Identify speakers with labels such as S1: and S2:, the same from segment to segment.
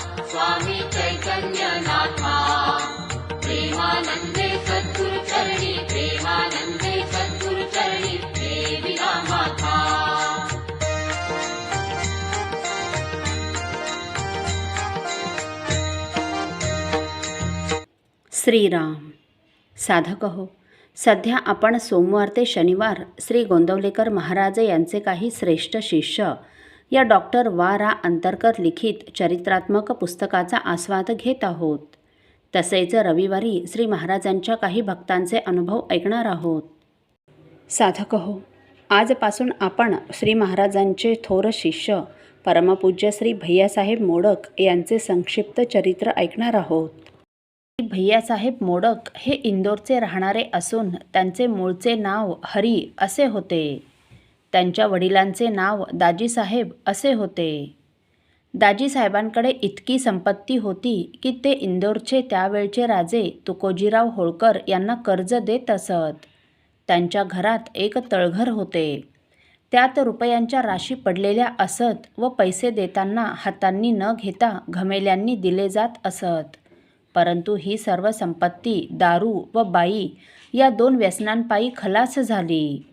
S1: स्वामी चैतन्यनाथा। प्रेमानन्दे प्रेमानन्दे देविना माता श्रीराम। साधक हो सध्या आपण सोमवार ते शनिवार श्री गोंदवलेकर महाराज यांचे काही श्रेष्ठ शिष्य या डॉक्टर वा रा अंतरकर लिखित चरित्रात्मक पुस्तकाचा आस्वाद घेत आहोत. तसेच रविवारी श्री महाराजांच्या काही भक्तांचे अनुभव ऐकणार आहोत. साधक हो आजपासून आपण श्री महाराजांचे थोर शिष्य परमपूज्य श्री भैयासाहेब मोडक यांचे संक्षिप्त चरित्र ऐकणार आहोत. श्री भैयासाहेब मोडक हे इंदोरचे राहणारे असून त्यांचे मूळचे नाव हरी असे होते. त्यांच्या वडिलांचे नाव दाजीसाहेब असे होते. दाजीसाहेबांकडे इतकी संपत्ती होती की ते इंदोरचे त्यावेळचे राजे तुकोजीराव होळकर यांना कर्ज देत असत. त्यांच्या घरात एक तळघर होते. त्यात रुपयांच्या राशी पडलेल्या असत व पैसे देताना हातांनी न घेता घमेल्यांनी दिले जात असत. परंतु ही सर्व संपत्ती दारू व बाई या दोन व्यसनांपायी खलास झाली.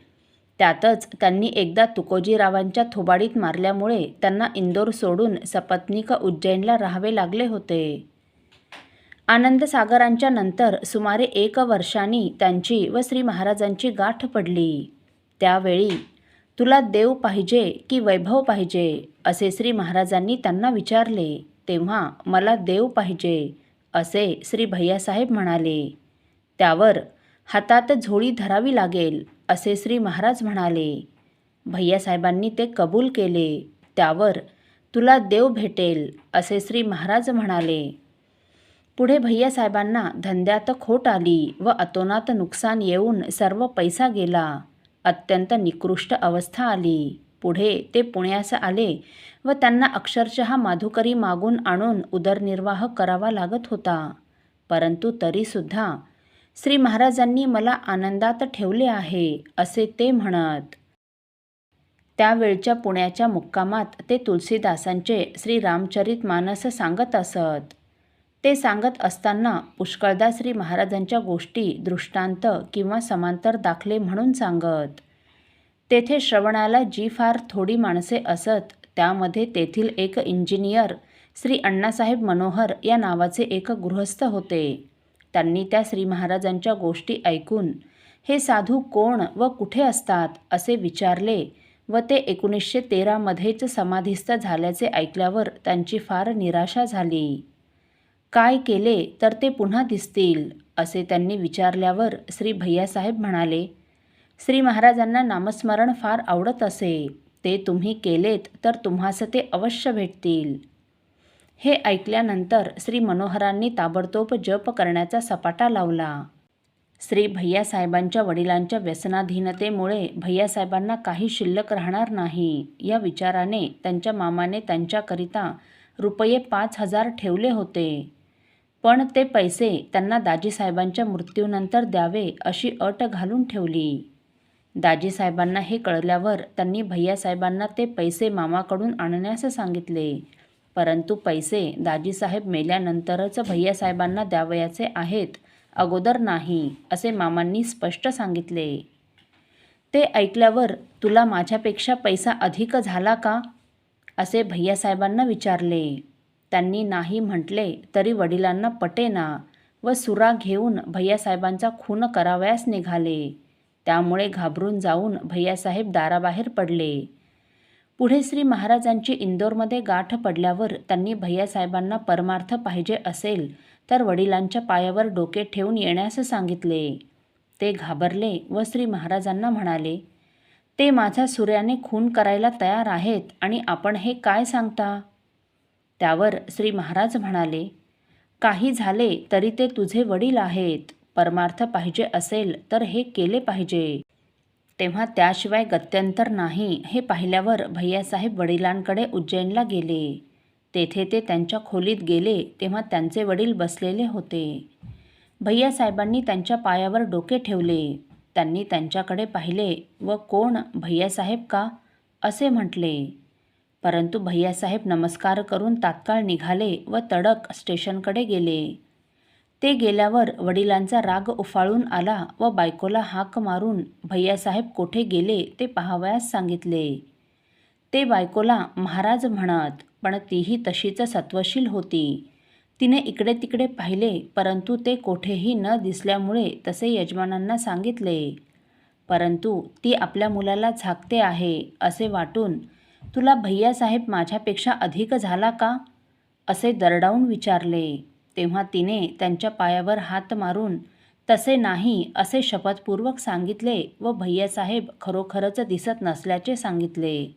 S1: त्यातच त्यांनी एकदा तुकोजीरावांच्या थोबाडीत मारल्यामुळे त्यांना इंदोर सोडून सपत्निक उज्जैनला राहावे लागले होते. आनंदसागरांच्या नंतर सुमारे एक वर्षांनी त्यांची व श्री महाराजांची गाठ पडली. त्यावेळी तुला देव पाहिजे की वैभव पाहिजे? असे श्री महाराजांनी त्यांना विचारले. तेव्हा मला देव पाहिजे असे श्री भैयासाहेब म्हणाले. त्यावर हातात झोळी धरावी लागेल. असे श्री महाराज म्हणाले भैयासाहेबांनी ते कबूल केले. त्यावर तुला देव भेटेल असे श्री महाराज म्हणाले. पुढे भैयासाहेबांना धंद्यात खोट आली व अतोनात नुकसान येऊन सर्व पैसा गेला. अत्यंत निकृष्ट अवस्था आली. पुढे ते पुण्यास आले व त्यांना अक्षरशः माधुकरी मागून आणून उदरनिर्वाह करावा लागत होता. परंतु तरीसुद्धा श्री महाराजांनी मला आनंदात ठेवले आहे असे ते म्हणत. त्यावेळच्या पुण्याच्या मुक्कामात ते तुलसीदासांचे श्री रामचरित मानस सांगत असत. ते सांगत असताना पुष्कळदा श्री महाराजांच्या गोष्टी दृष्टांत किंवा समांतर दाखले म्हणून सांगत. तेथे श्रवणाला जी फार थोडी माणसे असत त्यामध्ये तेथील एक इंजिनियर श्री अण्णासाहेब मनोहर या नावाचे एक गृहस्थ होते. त्यांनी त्या श्री महाराजांच्या गोष्टी ऐकून हे साधू कोण व कुठे असतात? असे विचारले व ते एकोणीसशे तेरामध्येच समाधिस्थ झाल्याचे ऐकल्यावर त्यांची फार निराशा झाली. काय केले तर ते पुन्हा दिसतील? असे त्यांनी विचारल्यावर श्री भैयासाहेब म्हणाले श्री महाराजांना नामस्मरण फार आवडत असे. ते तुम्ही केलेत तर तुम्हास ते अवश्य भेटतील. हे ऐकल्यानंतर श्री मनोहरांनी ताबडतोब जप करण्याचा सपाटा लावला. श्री भैयासाहेबांच्या वडिलांच्या व्यसनाधीनतेमुळे भैयासाहेबांना काही शिल्लक राहणार नाही या विचाराने त्यांच्या मामाने त्यांच्याकरिता रुपये पाच हजार ठेवले होते. पण ते पैसे त्यांना दाजीसाहेबांच्या मृत्यूनंतर द्यावे अशी अट घालून ठेवली. दाजीसाहेबांना हे कळल्यावर त्यांनी भैयासाहेबांना ते पैसे मामाकडून आणण्यास सांगितले. परंतु पैसे दाजीसाहेब मेल्यानंतरच भैयासाहेबांना द्यावयाचे आहेत अगोदर नाही असे मामांनी स्पष्ट सांगितले. ते ऐकल्यावर तुला माझ्यापेक्षा पैसा अधिक झाला का? असे भैयासाहेबांना विचारले. त्यांनी नाही म्हटले तरी वडिलांना पटेना व सुरा घेऊन भैयासाहेबांचा खून करावयास निघाले. त्यामुळे घाबरून जाऊन भैयासाहेब दाराबाहेर पडले. पुढे श्री महाराजांची इंदोरमध्ये गाठ पडल्यावर त्यांनी भैयासाहेबांना परमार्थ पाहिजे असेल तर वडिलांच्या पायावर डोके ठेवून येण्यास सांगितले. ते घाबरले व श्री महाराजांना म्हणाले ते माझा सूर्याने खून करायला तयार आहेत आणि आपण हे काय सांगता? त्यावर श्री महाराज म्हणाले काही झाले तरी ते तुझे वडील आहेत. परमार्थ पाहिजे असेल तर हे केले पाहिजे. तेव्हा त्याशिवाय गत्यंतर नाही हे पाहिल्यावर भैयासाहेब वडिलांकडे उज्जैनला गेले. तेथे ते त्यांच्या खोलीत गेले तेव्हा त्यांचे वडील बसलेले होते. भैयासाहेबांनी त्यांच्या पायावर डोके ठेवले. त्यांनी त्यांच्याकडे पाहिले व कोण भैयासाहेब का? असे म्हटले. परंतु भैयासाहेब नमस्कार करून तात्काळ निघाले व तडक स्टेशनकडे गेले. ते गेल्यावर वडिलांचा राग उफाळून आला व बायकोला हाक मारून भैयासाहेब कोठे गेले ते पाहावयास सांगितले. ते बायकोला महाराज म्हणत पण तीही तशीच सत्वशील होती. तिने इकडे तिकडे पाहिले परंतु ते कोठेही न दिसल्यामुळे तसे यजमानांना सांगितले. परंतु ती आपल्या मुलाला झाकते आहे असे वाटून तुला भैयासाहेब माझ्यापेक्षा अधिक झाला का? असे दरडावून विचारले. तेव्हा तिने त्यांच्या पायावर हात मारून तसे नाही असे शपथपूर्वक सांगितले व भैयासाहेब खरोखरच दिसत नसल्याचे सांगितले.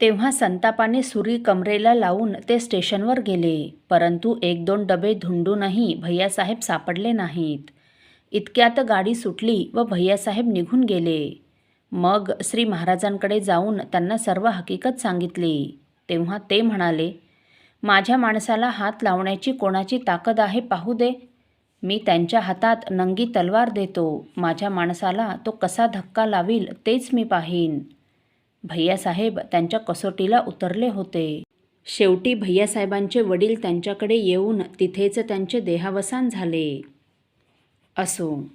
S1: तेव्हा संतापाने सुरी कमरेला लावून ते स्टेशनवर गेले. परंतु एक दोन डबे धुंडूनही भैयासाहेब सापडले नाहीत. इतक्यात गाडी सुटली व भैयासाहेब निघून गेले. मग श्री महाराजांकडे जाऊन त्यांना सर्व हकीकत सांगितली. तेव्हा ते म्हणाले माझ्या माणसाला हात लावण्याची कोणाची ताकद आहे पाहू दे. मी त्यांच्या हातात नंगी तलवार देतो. माझ्या माणसाला तो कसा धक्का लावील तेच मी पाहीन. भैयासाहेब त्यांच्या कसोटीला उतरले होते. शेवटी भैयासाहेबांचे वडील त्यांच्याकडे येऊन तिथेच त्यांचे देहावसान झाले. असो.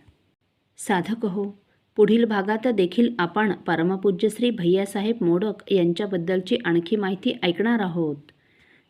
S1: साधक हो. पुढील भागात देखील आपण परमपूज्य श्री भैयासाहेब मोडक यांच्याबद्दलची आणखी माहिती ऐकणार आहोत.